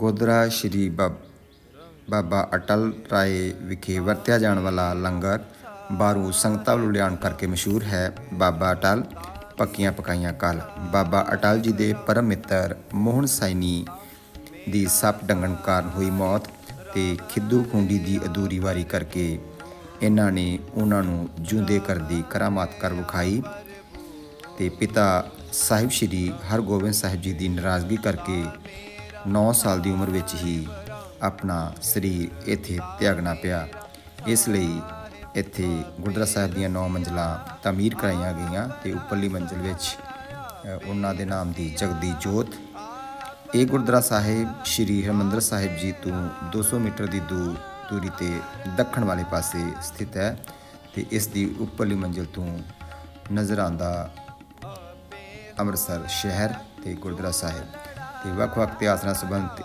ਗੋਦਰਾ ਸ਼੍ਰੀ ਬਾ- ਬਾਬਾ ਅਟਲ ਰਾਏ ਵਿਖੇ ਵਰਤਿਆ ਜਾਣ ਵਾਲਾ ਲੰਗਰ ਬਾਰੂ ਸੰਗਤਾਂ ਵੱਲੋਂ ਲਿਆਉਣ ਕਰਕੇ ਮਸ਼ਹੂਰ ਹੈ ਬਾਬਾ ਅਟਲ। ਪੱਕੀਆਂ ਪਕਾਈਆਂ ਕੱਲ। ਬਾਬਾ ਅਟਲ ਜੀ ਦੇ ਪਰਮ ਮਿੱਤਰ ਮੋਹਨ ਸਾਈਨੀ ਦੀ ਸੱਪ ਡੰਗਣ ਕਾਰਨ ਹੋਈ ਮੌਤ ਤੇ ਖਿੱਦੂ ਖੁੰਡੀ ਦੀ ਅਧੂਰੀ ਵਾਰੀ ਕਰਕੇ ਇਹਨਾਂ ਨੇ ਉਹਨਾਂ ਨੂੰ ਜੂੰਦੇ ਕਰਦੀ ਕਰਾਮਾਤ ਕਰ ਵਿਖਾਈ ਤੇ ਪਿਤਾ ਸਾਹਿਬ ਸ੍ਰੀ ਹਰਗੋਬਿੰਦ ਸਾਹਿਬ ਜੀ ਦੀ ਨਾਰਾਜ਼ਗੀ ਕਰਕੇ 9 ਸਾਲ ਦੀ ਉਮਰ ਵਿੱਚ ਹੀ ਆਪਣਾ ਸਰੀਰ ਇੱਥੇ ਤਿਆਗਣਾ ਪਿਆ। ਇਸ ਲਈ ਇੱਥੇ ਗੁਰਦੁਆਰਾ ਸਾਹਿਬ ਦੀਆਂ 9 ਮੰਜ਼ਲਾਂ ਤਾਮੀਰ ਕਰਾਈਆਂ ਗਈਆਂ ਤੇ ਉੱਪਰਲੀ ਮੰਜ਼ਲ ਵਿੱਚ ਉਹਨਾਂ ਦੇ ਨਾਮ ਦੀ ਜਗਦੀ ਜੋਤ। ਇਹ ਗੁਰਦੁਆਰਾ ਸਾਹਿਬ ਸ਼੍ਰੀ ਹਰਿਮੰਦਰ ਸਾਹਿਬ ਜੀ ਤੋਂ 200 ਮੀਟਰ ਦੀ ਦੂਰ, ਦੂਰੀ ਤੇ ਦੱਖਣ ਵਾਲੇ ਪਾਸੇ ਸਥਿਤ ਹੈ ਤੇ ਇਸ ਦੀ ਉੱਪਰਲੀ ਮੰਜ਼ਲ ਤੋਂ ਨਜ਼ਰ ਆਉਂਦਾ ਅੰਮ੍ਰਿਤਸਰ ਸ਼ਹਿਰ ਤੇ ਗੁਰਦੁਆਰਾ ਸਾਹਿਬ। તે વખવાખતી આસના સંબંધિત